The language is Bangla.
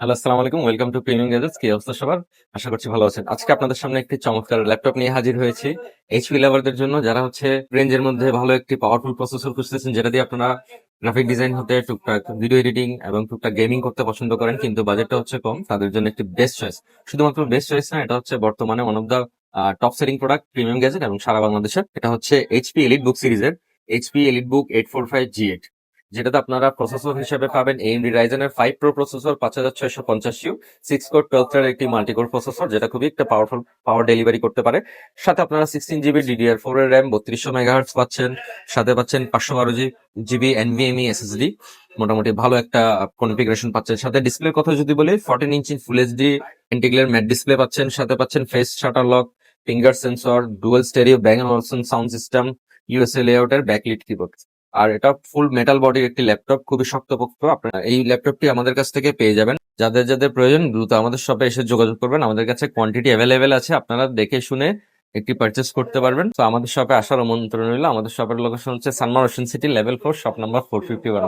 হ্যালো আসসালামু আলাইকুম। ওয়েলকাম টু প্রিমিয়াম গ্যাজেটস কি অবস্থা সবার? আশা করছি ভালো আছেন। আজকে আপনাদের সামনে একটি চমৎকার ল্যাপটপ নিয়ে হাজির হয়েছি। এইচপি লাভারদের জন্য যারা হচ্ছে রেঞ্জের মধ্যে ভালো একটি পাওয়ারফুল প্রসেসর খুঁজতেছেন, যেটা দিয়ে আপনারা গ্রাফিক ডিজাইন হতে টুকটাক ভিডিও এডিটিং এবং টুকটাক গেমিং করতে পছন্দ করেন, কিন্তু বাজেটটা হচ্ছে কম, তাদের জন্য একটি বেস্ট চয়েস শুধুমাত্র বেস্ট চয়েস না, এটা হচ্ছে বর্তমানে one of the top selling product premium gadget এবং সারা বাংলাদেশের। এটা হচ্ছে এইচপি এলিট বুক সিরিজের HP EliteBook eight four five G eight যেটাতে আপনারা প্রসেসর হিসেবে পাবেন এএমডি রাইজেনের ফাইভ প্রো প্রসেসর পাঁচ হাজার ছয়শো পঞ্চাশ ইউ সিক্স কোর টুয়েলভ একটি মাল্টিকোর প্রসেসর যেটা খুবই একটা পাওয়ারফুল পাওয়ার ডেলিভারি করতে পারে। সাথে আপনারা সিক্সটিন জিবি ডিডিআর ফোর এর র্যাম বত্রিশশো মেগাহার্টস পাচ্ছেন। সাথে পাচ্ছেন পাঁচশো বারো জিবি এনভিএমই এসএসডি মোটামুটি ভালো একটা কনফিগারেশন পাচ্ছেন। সাথে ডিসপ্লের কথা যদি বলি ফোরটিন ইঞ্চি ফুল এইচডি ইন্টিগ্রের ম্যাট ডিসপ্লে পাচ্ছেন। সাথে পাচ্ছেন face shutter lock finger sensor dual stereo Bang Olufsen sound system USA লেআউটের backlit keyboard আর এটা ফুল মেটাল বডির একটি ল্যাপটপ খুবই শক্তপোক্ত। আপনারা এই ল্যাপটপটি আমাদের কাছ থেকে পেয়ে যাবেন। যাদের যাদের প্রয়োজন, দ্রুত আমাদের শপে এসে যোগাযোগ করবেন। আমাদের কাছে কোয়ান্টিটি অ্যাভেলেবেল আছে, আপনারা দেখে শুনে একটি পারচেস করতে পারবেন। তো আমাদের শপে আসার আমন্ত্রণ রইল। আমাদের শপের লোকেশন হচ্ছে Sanmar Ocean City level four shop number four fifty one